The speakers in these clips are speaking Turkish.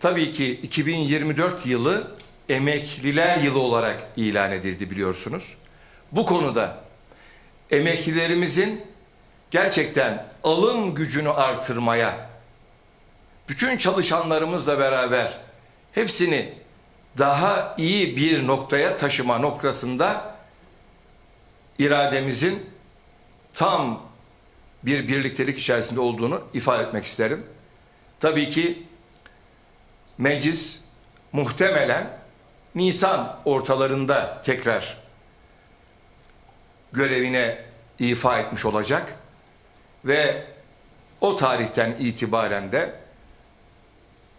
Tabii ki 2024 yılı emekliler yılı olarak ilan edildi biliyorsunuz. Bu konuda emeklilerimizin gerçekten alım gücünü artırmaya bütün çalışanlarımızla beraber hepsini daha iyi bir noktaya taşıma noktasında irademizin tam bir birliktelik içerisinde olduğunu ifade etmek isterim. Tabii ki meclis muhtemelen Nisan ortalarında tekrar görevine ifa etmiş olacak ve o tarihten itibaren de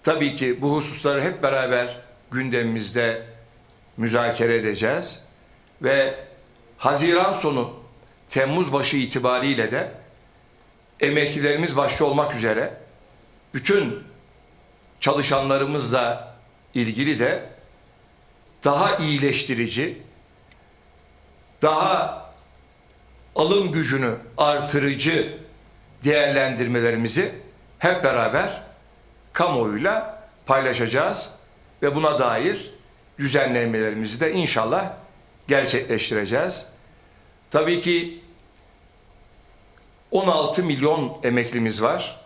tabii ki bu hususları hep beraber gündemimizde müzakere edeceğiz ve Haziran sonu Temmuz başı itibariyle de emeklilerimiz başta olmak üzere bütün çalışanlarımızla ilgili de daha iyileştirici, daha alım gücünü artırıcı değerlendirmelerimizi hep beraber kamuoyuyla paylaşacağız ve buna dair düzenlemelerimizi de inşallah gerçekleştireceğiz. Tabii ki 16 milyon emeklimiz var.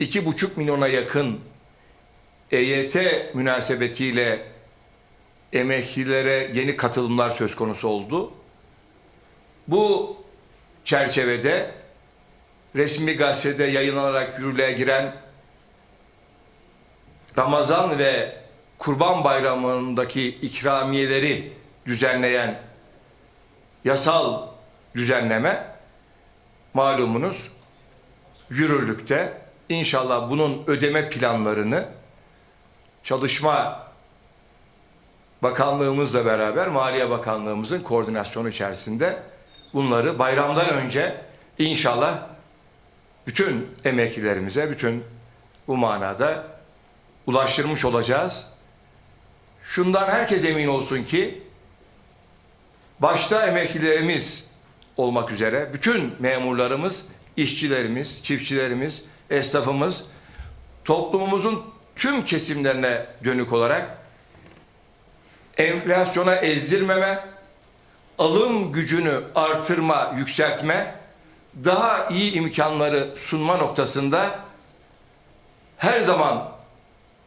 2,5 milyona yakın EYT münasebetiyle emeklilere yeni katılımlar söz konusu oldu. Bu çerçevede resmi gazetede yayınlanarak yürürlüğe giren Ramazan ve Kurban Bayramı'ndaki ikramiyeleri düzenleyen yasal düzenleme malumunuz yürürlükte. İnşallah bunun ödeme planlarını Çalışma Bakanlığımızla beraber Maliye Bakanlığımızın koordinasyonu içerisinde bunları bayramdan önce inşallah bütün emeklilerimize, bütün bu manada ulaştırmış olacağız. Şundan herkes emin olsun ki başta emeklilerimiz olmak üzere bütün memurlarımız, işçilerimiz, çiftçilerimiz, esnafımız toplumumuzun tüm kesimlerine dönük olarak enflasyona ezdirmeme, alım gücünü artırma, yükseltme, daha iyi imkanları sunma noktasında her zaman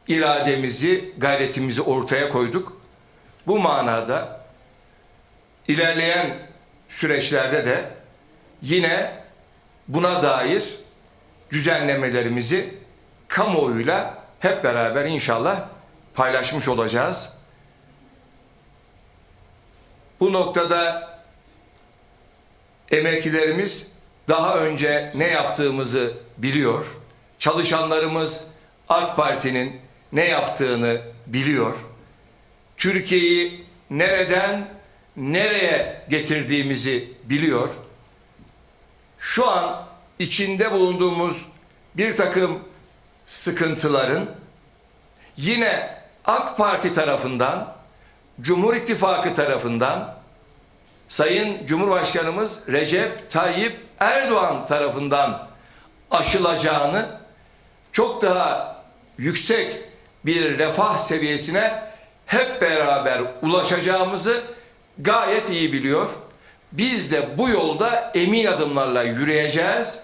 irademizi, gayretimizi ortaya koyduk. Bu manada ilerleyen süreçlerde de yine buna dair düzenlemelerimizi kamuoyuyla hep beraber inşallah paylaşmış olacağız. Bu noktada emeklilerimiz daha önce ne yaptığımızı biliyor. Çalışanlarımız AK Parti'nin ne yaptığını biliyor. Türkiye'yi nereden nereye getirdiğimizi biliyor. Şu an içinde bulunduğumuz bir takım sıkıntıların yine AK Parti tarafından, Cumhur İttifakı tarafından, Sayın Cumhurbaşkanımız Recep Tayyip Erdoğan tarafından aşılacağını çok daha yüksek bir refah seviyesine hep beraber ulaşacağımızı gayet iyi biliyor. Biz de bu yolda emin adımlarla yürüyeceğiz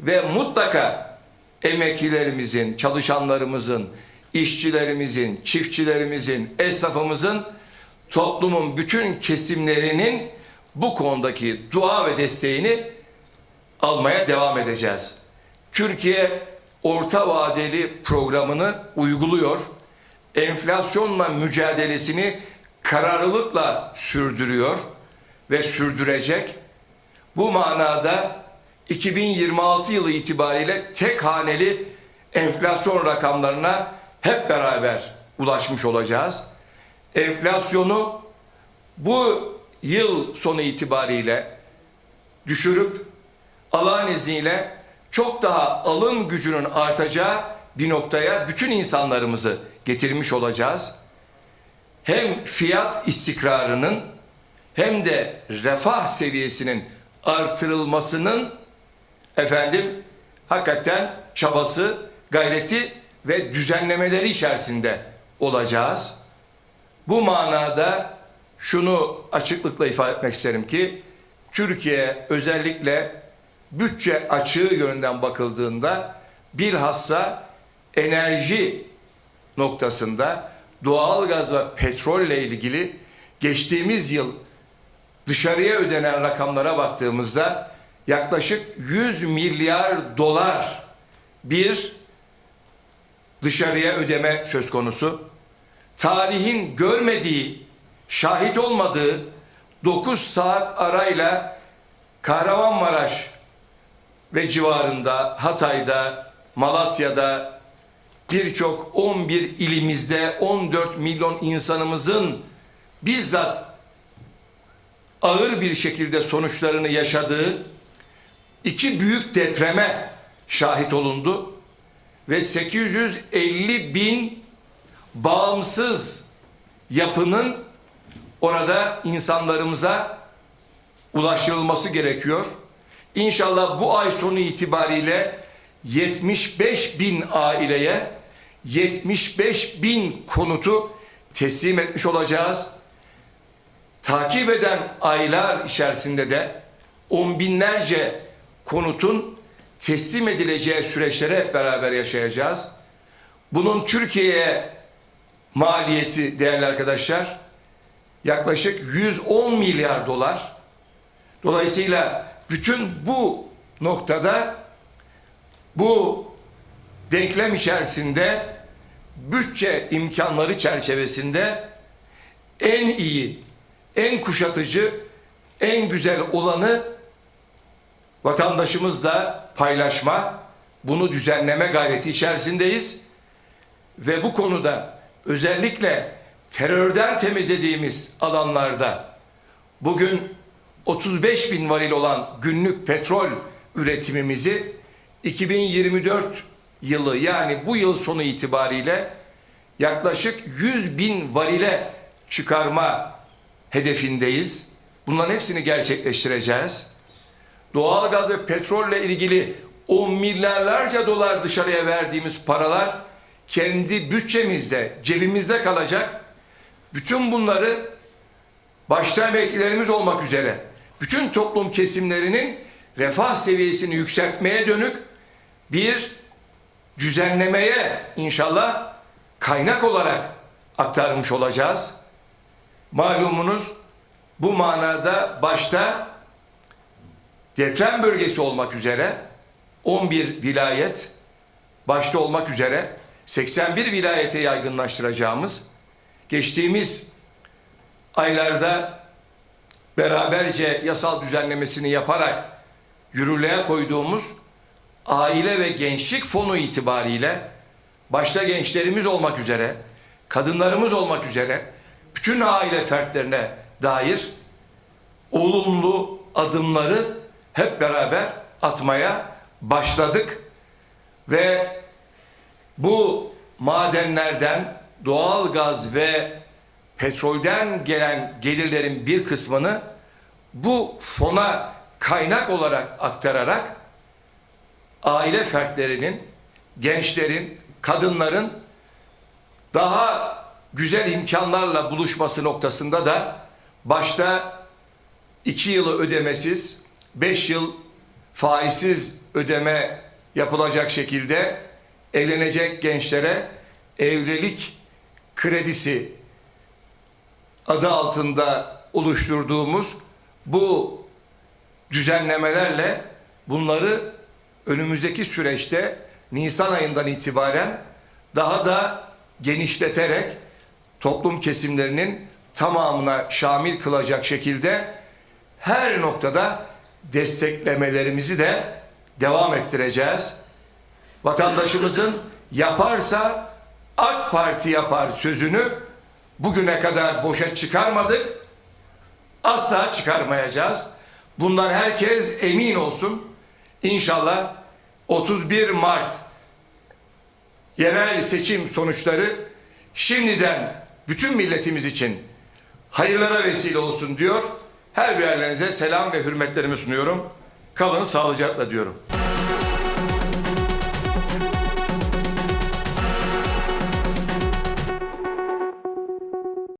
ve mutlaka emeklilerimizin, çalışanlarımızın, işçilerimizin, çiftçilerimizin, esnafımızın, toplumun bütün kesimlerinin bu konudaki dua ve desteğini almaya devam edeceğiz. Türkiye orta vadeli programını uyguluyor. Enflasyonla mücadelesini kararlılıkla sürdürüyor ve sürdürecek. Bu manada 2026 yılı itibariyle tek haneli enflasyon rakamlarına hep beraber ulaşmış olacağız. Enflasyonu bu yıl sonu itibariyle düşürüp Allah'ın izniyle çok daha alım gücünün artacağı bir noktaya bütün insanlarımızı getirmiş olacağız. Hem fiyat istikrarının hem de refah seviyesinin artırılmasının efendim hakikaten çabası, gayreti ve düzenlemeleri içerisinde olacağız. Bu manada şunu açıklıkla ifade etmek isterim ki Türkiye özellikle bütçe açığı yönünden bakıldığında bilhassa enerji noktasında doğalgaz ve petrolle ilgili geçtiğimiz yıl dışarıya ödenen rakamlara baktığımızda yaklaşık 100 milyar dolar bir dışarıya ödeme söz konusu. Tarihin görmediği, şahit olmadığı 9 saat arayla Kahramanmaraş ve civarında, Hatay'da, Malatya'da, birçok 11 ilimizde 14 milyon insanımızın bizzat ağır bir şekilde sonuçlarını yaşadığı iki büyük depreme şahit olundu ve 850 bin bağımsız yapının orada insanlarımıza ulaştırılması gerekiyor. İnşallah bu ay sonu itibariyle 75 bin aileye 75 bin konutu teslim etmiş olacağız. Takip eden aylar içerisinde de on binlerce konutun teslim edileceği süreçleri hep beraber yaşayacağız. Bunun Türkiye'ye maliyeti değerli arkadaşlar yaklaşık 110 milyar dolar. Dolayısıyla bütün bu noktada bu denklem içerisinde bütçe imkanları çerçevesinde en iyi, en kuşatıcı, en güzel olanı vatandaşımızla paylaşma, bunu düzenleme gayreti içerisindeyiz. Ve bu konuda özellikle terörden temizlediğimiz alanlarda bugün 35 bin varil olan günlük petrol üretimimizi 2024 yılı yani bu yıl sonu itibariyle yaklaşık 100 bin varile çıkarma hedefindeyiz. Bunların hepsini gerçekleştireceğiz. Doğalgaz ve petrolle ilgili o milyarlarca dolar dışarıya verdiğimiz paralar kendi bütçemizde, cebimizde kalacak. Bütün bunları başta emeklilerimiz olmak üzere bütün toplum kesimlerinin refah seviyesini yükseltmeye dönük bir düzenlemeye inşallah kaynak olarak aktarmış olacağız. Malumunuz bu manada başta deprem bölgesi olmak üzere 11 vilayet başta olmak üzere 81 vilayete yaygınlaştıracağımız geçtiğimiz aylarda beraberce yasal düzenlemesini yaparak yürürlüğe koyduğumuz aile ve gençlik fonu itibariyle başta gençlerimiz olmak üzere, kadınlarımız olmak üzere bütün aile fertlerine dair olumlu adımları hep beraber atmaya başladık. Ve bu madenlerden doğal gaz ve petrolden gelen gelirlerin bir kısmını bu fona kaynak olarak aktararak aile fertlerinin, gençlerin, kadınların daha güzel imkanlarla buluşması noktasında da başta iki yılı ödemesiz, beş yıl faizsiz ödeme yapılacak şekilde evlenecek gençlere evlilik kredisi adı altında oluşturduğumuz bu düzenlemelerle bunları önümüzdeki süreçte Nisan ayından itibaren daha da genişleterek toplum kesimlerinin tamamına şamil kılacak şekilde her noktada desteklemelerimizi de devam ettireceğiz. Vatandaşımızın yaparsa AK Parti yapar sözünü bugüne kadar boşa çıkarmadık. Asla çıkarmayacağız. Bundan herkes emin olsun. İnşallah 31 Mart yerel seçim sonuçları şimdiden bütün milletimiz için hayırlara vesile olsun diyor. Her birerlerinize selam ve hürmetlerimi sunuyorum. Kalın sağlıcakla diyorum.